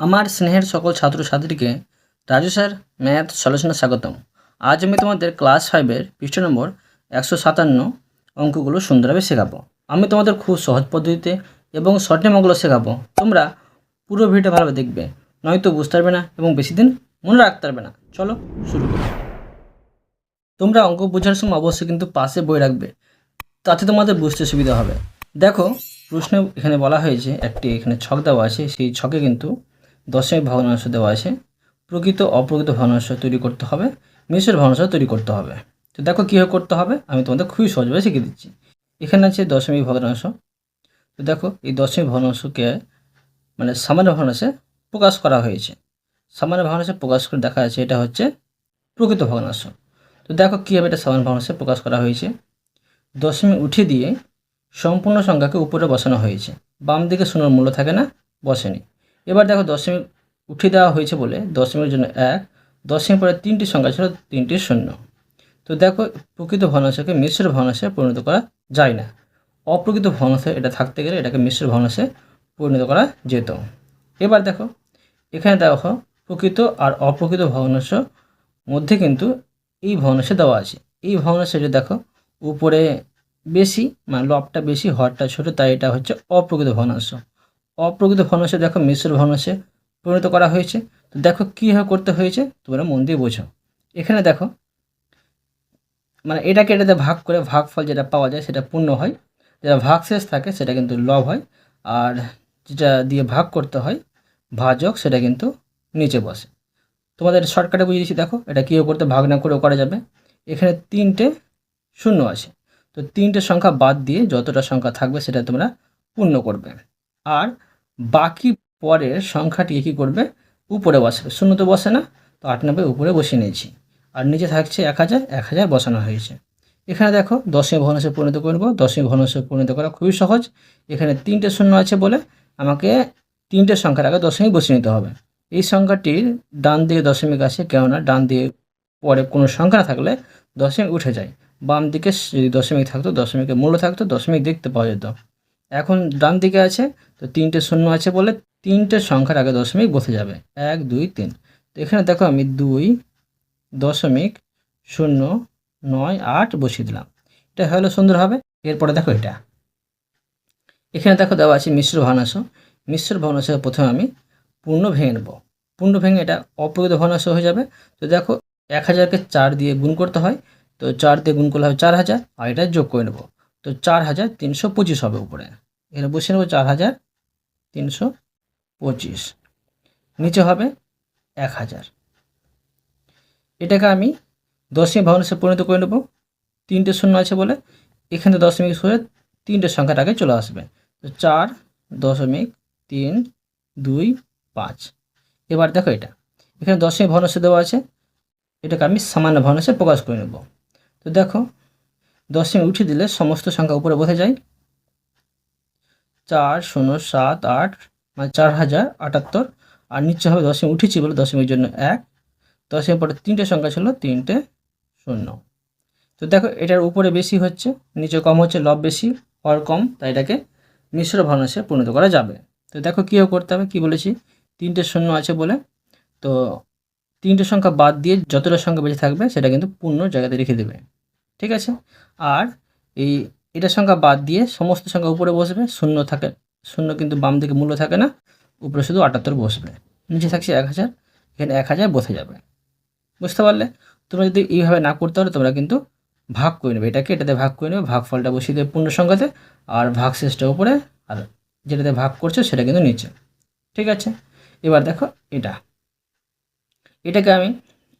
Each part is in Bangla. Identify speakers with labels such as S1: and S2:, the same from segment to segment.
S1: আমার স্নেহের সকল ছাত্রছাত্রীকে রাজু স্যার ম্যাথ সলিউশনে স্বাগতম। আজ আমি তোমাদের ক্লাস ফাইভের পৃষ্ঠ নম্বর একশো সাতান্ন অঙ্কগুলো সুন্দরভাবে শেখাবো। আমি তোমাদের খুব সহজ পদ্ধতিতে এবং শর্ট নেমগুলো শেখাবো। তোমরা পুরো ভিডিওটা ভালোভাবে দেখবে, নয়তো বুঝতে পারবে না এবং বেশি দিন মনে রাখতে পারবে না। চলো শুরু করি। তোমরা অঙ্ক বোঝার সময় অবশ্যই কিন্তু পাশে বই রাখবে, তাতে তোমাদের বুঝতে সুবিধা হবে। দেখো, প্রশ্নে এখানে বলা হয়েছে, একটি এখানে ছক দেওয়া আছে, সেই ছকে কিন্তু দশমিক ভগ্নাংশ দেওয়া আছে, প্রকৃত অপ্রকৃত ভগ্নাংশ তৈরি করতে হবে মিশ্র ভগ্নাংশ তৈরি করতে হবে। তো দেখো কীভাবে করতে হবে, আমি তোমাদের খুবই সহজভাবে শিখিয়ে দিচ্ছি। এখানে আছে দশমিক ভগ্নাংশ তো দেখো, এই দশমিক ভগ্নাংশকে মানে সামান্য ভগ্নাংশে প্রকাশ করা হয়েছে। সামান্য ভগ্নাংশে প্রকাশ করে দেখা যাচ্ছে, এটা হচ্ছে প্রকৃত ভগ্নাংশ তো দেখো কীভাবে এটা সামান্য ভগ্নাংশে প্রকাশ করা হয়েছে। দশমিক উঠে দিয়ে সম্পূর্ণ সংখ্যাকে উপরে বসানো হয়েছে। বাম দিকে শূন্যর মূল্য থাকে না, বসেনি। এবার দেখো দশমিক উঠিয়ে দেওয়া হয়েছে বলে দশমিকের জন্য এক দশমিক পরে তিনটি সংখ্যা ছিল, তিনটি শূন্য। তো দেখো প্রকৃত ভগ্নাংশকে মিশ্র ভগ্নাংশে পরিণত করা যায় না। অপ্রকৃত ভগ্নাংশে এটা থাকতে গেলে এটাকে মিশ্র ভগ্নাংশে পরিণত করা যেত। এবার দেখো, এখানে দেখো প্রকৃত আর অপ্রকৃত ভগ্নাংশ মধ্যে কিন্তু এই ভগ্নাংশে দেওয়া আছে। এই ভগ্নাংশে যদি দেখো উপরে বেশি মানে লবটা বেশি, হরটা ছোট, তাই এটা হচ্ছে অপ্রকৃত ভগ্নাংশ। অপ্রকৃত ভগ্নাংশে দেখো মিশ্র ভগ্নাংশে পরিণত করা হয়েছে। তো দেখো কীভাবে করতে হয়েছে, তোমরা মন দিয়ে বোঝো। এখানে দেখো মানে এটাকে এটাতে ভাগ করে ভাগফল যেটা পাওয়া যায় সেটা পূর্ণ হয়। যেটা ভাগ শেষ থাকে সেটা কিন্তু লব হয়। আর যেটা দিয়ে ভাগ করতে হয়, ভাজক, সেটা কিন্তু নিচে বসে। তোমাদের শর্টকাটে বুঝিয়ে দিচ্ছি, দেখো, এটা কীভাবে করতে, ভাগ না করেও করা যাবে। এখানে তিনটে শূন্য আছে তো তিনটে সংখ্যা বাদ দিয়ে যতটা সংখ্যা থাকবে সেটা তোমরা পূর্ণ করবে। আর বাকি পরের সংখ্যাটি কী করবে? উপরে বসাবে। শূন্য তো বসে না, তো আট নব্বই উপরে বসিয়ে নিয়েছি। আর নিচে থাকছে এক হাজার এক হাজার বসানো হয়েছে। এখানে দেখো, দশমী ভগ্নাংশে পরিণত করব। দশমী ভগ্নাংশে পরিণত করা খুবই সহজ। এখানে তিনটে শূন্য আছে বলে আমাকে তিনটে সংখ্যার আগে দশমিক বসিয়ে নিতে হবে। এই সংখ্যাটির ডান দিকে দশমিক আছে, কেননা ডান দিকে পরে কোনো সংখ্যা থাকলে দশমিক উঠে যায়। বাম দিকে যদি দশমিক থাকতো, দশমিকের মূল্য থাকতো, দশমিক দেখতে পাওয়া যেত। এখন ডান দিকে আছে, তো তিনটে শূন্য আছে বলে তিনটে সংখ্যার আগে দশমিক বসে যাবে। এক, দুই, তিন। তো এখানে দেখো আমি দুই দশমিক শূন্য নয় আট বসিয়ে দিলাম। এটা হলো সুন্দর হবে। এরপরে দেখো এটা। এখানে দেখো দেওয়া আছে মিশ্র ভগ্নাংশ। মিশ্র ভগ্নাংশ প্রথমে আমি পূর্ণ ভেঙে নেব। পূর্ণ ভেঙে এটা অপ্রকৃত ভগ্নাংশ হয়ে যাবে। তো দেখো এক হাজারকে চার দিয়ে গুণ করতে হয়। তো চার দিয়ে গুণ করলে হবে চার হাজার। আর এটা যোগ করে নেব। তো চার হাজার তিনশো পঁচিশ হবে উপরে। এখানে বসে নেব চার হাজার তিনশো পঁচিশ। নিচে হবে এক হাজার। এটাকে আমি দশমিক ভগ্নাংশে পরিণত করে নেব। তিনটে শূন্য আছে বলে এখানে দশমিক সরে তিনটে সংখ্যার আগে চলে আসবে। তো চার দশমিক তিন দুই পাঁচ। এবার দেখো এটা। এখানে দশমিক ভগ্নাংশ দেওয়া আছে। এটাকে আমি সামান্য ভগ্নাংশে প্রকাশ করে নেব। তো দেখো দশমিক উঠিয়ে দিলে সমস্ত সংখ্যা উপরে বসে যায়। চার, শূন্য, সাত, আট মানে চার হাজার আটাত্তর। আর নিচে হবে দশমিক উঠেছি বলে দশমিকের জন্য এক। দশমিক পরে তিনটে সংখ্যা ছিল তিনটে, শূন্য। তো দেখো, এটার উপরে বেশি হচ্ছে, নিচে কম হচ্ছে, লব বেশি, হর কম, তাই এটাকে মিশ্র ভগ্নাংশে পরিণত করা যাবে। তো দেখো কীভাবে করতে হবে, কী বলেছি? তিনটে শূন্য আছে বলে। তো তিনটে সংখ্যা বাদ দিয়ে যতটা সংখ্যা বেঁচে থাকবে, সেটা কিন্তু পূর্ণ জায়গাতে রেখে দেবে। ঠিক আছে? আর এই এটার সংখ্যা বাদ দিয়ে সমস্ত সংখ্যা উপরে বসবে, শূন্য থাকে, শূন্য কিন্তু বাম দিকে মূল্য থাকে না, উপরে শুধু আটাত্তর বসবে। নিচে থাকছে এক হাজার, এখানে এক হাজার বসে যাবে। বুঝতে পারলে? তোমরা যদি এইভাবে না করতে পারো, তোমরা কিন্তু ভাগ করে নেবে। এটাকে এটাতে ভাগ করে নেবে ভাগ ফলটা বসিয়ে দেবে পূর্ণ সংখ্যাতে, আর ভাগ শেষটা উপরে, আর যেটাতে ভাগ করছ সেটা কিন্তু নিচে। ঠিক আছে? এবার দেখো এটা। এটাকে আমি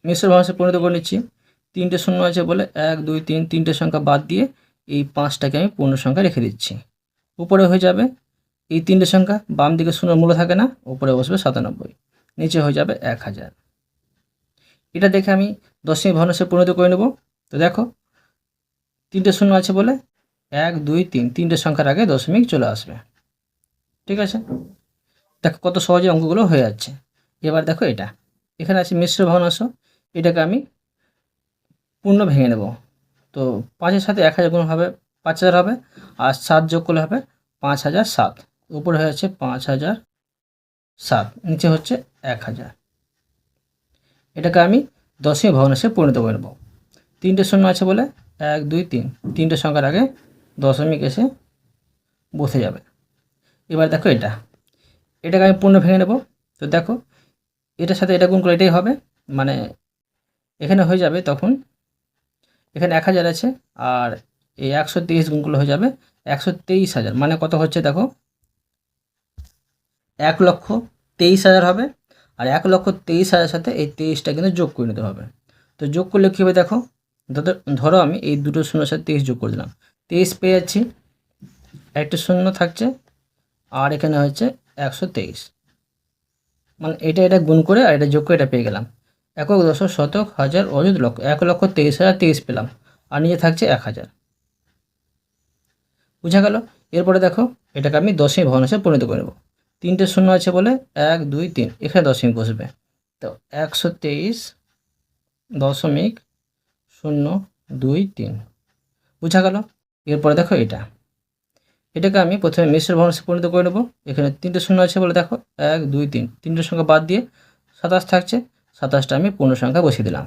S1: মিশ্র ভাষায় পরিণত করে নিচ্ছি। তিনটে শূন্য আছে বলে এক, দুই, তিন, তিনটে সংখ্যা বাদ দিয়ে এই পাঁচটাকে আমি পূর্ণ সংখ্যা রেখে দিচ্ছি। উপরে হয়ে যাবে এই তিনটে সংখ্যা, বাম দিকে শূন্য মূল্য থাকে না, উপরে বসবে সাতানব্বই, নিচে হয়ে যাবে এক হাজার। এটা দেখে আমি দশমিক ভগ্নাংশে পরিণত করে নেব। তো দেখো, তিনটে শূন্য আছে বলে এক, দুই, তিন, তিনটে সংখ্যার আগে দশমিক চলে আসবে। ঠিক আছে? দেখো কত সহজে অঙ্কগুলো হয়ে যাচ্ছে। এবার দেখো এটা। এখানে আছে মিশ্র ভগ্নাংশ। এটাকে আমি পূর্ণ ভেঙে নেব। তো পাঁচের সাথে এক হাজার গুণ হবে, পাঁচ হাজার হবে, আর সাত যোগ করলে হবে পাঁচ হাজার সাত। উপরে হয়ে যাচ্ছে পাঁচ হাজার সাত, নিচে হচ্ছে এক হাজার। এটাকে আমি দশমী ভগ্নাংশে পরিণত করে নেব। তিনটে শূন্য আছে বলে এক, দুই, তিন। তিনটে সংখ্যার আগে দশমিক এসে বসে যাবে। এবার দেখো এটা। এটাকে আমি পূর্ণ ভেঙে নেব। তো দেখো, এটার সাথে এটা গুণ করে এটাই হবে। মানে এখানে হয়ে যাবে তখন এখানে এক হাজার আছে, আর এই একশো তেইশ গুণগুলো হয়ে যাবে একশো তেইশ হাজার। মানে কত হচ্ছে দেখো? এক লক্ষ তেইশ হাজার হবে, আর এক লক্ষ তেইশ হাজার সাথে এই তেইশটা কিন্তু যোগ করে নিতে হবে। তো যোগ করলে কী হবে দেখো? ধরো- আমি এই দুটো শূন্যর সাথে তেইশ যোগ করে দিলাম। তেইশ পেয়ে যাচ্ছি, একটা শূন্য থাকছে, আর এখানে হচ্ছে একশো তেইশ। মানে এটা এটা গুণ করে আর এটা যোগ করে এটা পেয়ে গেলাম। একক দশক শতক হাজার অযুত লক্ষ, এক লক্ষ তেইশ হাজার তেইশ পেলাম, আর নিচে থাকছে এক হাজার। বুঝা গেল? এরপরে দেখো, এটাকে আমি দশমী ভগ্নাংশে পরিণত করে নেব। তিনটে শূন্য আছে বলে এক, দুই, তিন, এখানে দশমিক বসবে। তো একশো তেইশ দশমিক শূন্য, দুই, তিন। বুঝা গেল? এরপরে দেখো এটা। এটাকে আমি প্রথমে মিশ্র ভগ্নাংশে পরিণত করে নেব। এখানে তিনটে শূন্য আছে বলে দেখো, এক, দুই, তিন। তিনটে সংখ্যা বাদ দিয়ে সাতাশ থাকছে। সাতাশটা আমি পূর্ণ সংখ্যা বসিয়ে দিলাম।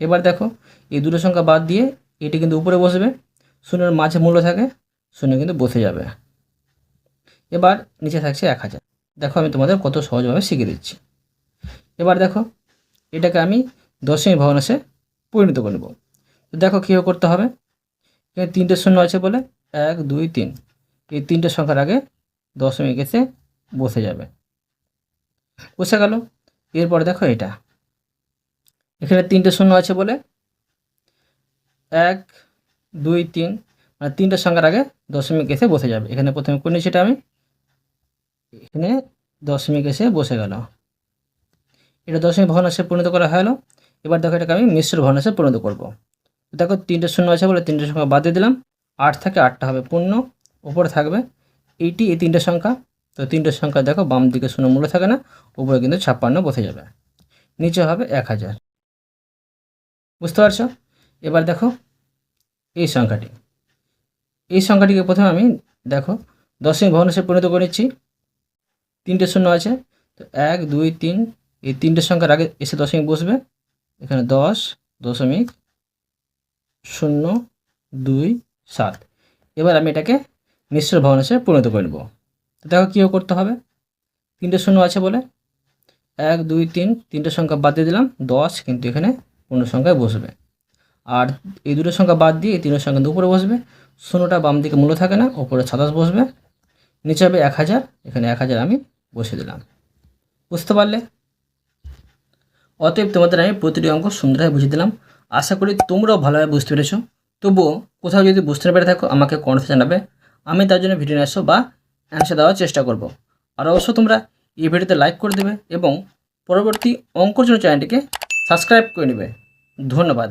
S1: এবার দেখো, এই দুটো সংখ্যা বাদ দিয়ে এটি কিন্তু উপরে বসবে, শূন্যের মাঝে মূল্য থাকে, শূন্য কিন্তু বসে যাবে। এবার নিচে থাকছে এক হাজার। দেখো আমি তোমাদের কত সহজভাবে শিখিয়ে দিচ্ছি। এবার দেখো, এটাকে আমি দশমী ভগ্নাংশে পরিণত করে নেব। দেখো কীভাবে করতে হবে। এখানে তিনটে শূন্য আছে বলে এক, দুই, তিন। এই তিনটে সংখ্যার আগে দশমিক এসে বসে যাবে। বসে গেল। এরপর দেখো এটা। এখানে তিনটে শূন্য আছে বলে? এক, দুই, তিন মানে তিনটে সংখ্যার আগে দশমিক এসে বসে যাবে। এখানে প্রথমে করে এটা আমি? এখানে দশমিক এসে বসে গেল। এটা দশমিক ভগ্নাংশে পরিণত করা হলো এবার দেখো এটাকে আমি মিশ্র ভগ্নাংশে পরিণত করব। দেখো তিনটে শূন্য আছে বলে তিনটে সংখ্যা বাদ দিয়ে দিলাম। আট থেকে আটটা হবে পূর্ণ, উপরে থাকবে এইটি, এই তিনটে সংখ্যা। তো তিনটে সংখ্যা দেখো বাম দিকে শূন্য মূল্য থাকে না, উপরে কিন্তু ছাপ্পান্ন বসে যাবে। নিচে হবে এক হাজার। বুঝতে পারছ? এবার দেখো এই সংখ্যাটি। এই সংখ্যাটিকে প্রথমে আমি দেখো, দশমিক ভগ্নাংশে পরিণত করে নিচ্ছি। তিনটে শূন্য আছে। তো এক, দুই, তিন, এই তিনটে সংখ্যার আগে এসে দশমিক বসবে। এখানে দশ দশমিক শূন্য দুই সাত। এবার আমি এটাকে মিশ্র ভগ্নাংশে পরিণত করে নেব। তো দেখো কীভাবে করতে হবে? তিনটে শূন্য আছে বলে। এক, দুই, তিন, তিনটে সংখ্যা বাদ দিয়ে দিলাম। দশ, কিন্তু এখানে পূর্ণ সংখ্যায় বসবে। আর এই দুটো সংখ্যা বাদ দিয়ে এই তিনটের সংখ্যা উপরে বসবে। শূন্যটা বাম দিকে মূল্য থাকে না, ওপরে সাতাশ বসবে। নিচে হবে এক হাজার, এখানে এক হাজার আমি বসে দিলাম। বুঝতে পারলে? অতএব তোমাদের আমি প্রতিটি অঙ্ক সুন্দরভাবে বুঝিয়ে দিলাম। আশা করি তোমরাও ভালোভাবে বুঝতে পেরেছ। তবুও কোথাও যদি বুঝতে না পেরে থাকো, আমাকে কমেন্টে জানাবে। আমি তার জন্য ভিডিও নিয়ে বা অ্যান্সার দেওয়ার চেষ্টা করব। আর অবশ্য তোমরা এই ভিডিওতে লাইক করে দেবে এবং পরবর্তী অঙ্কর জন্য চ্যানেলটিকে সাবস্ক্রাইব করে নেবে। ধন্যবাদ।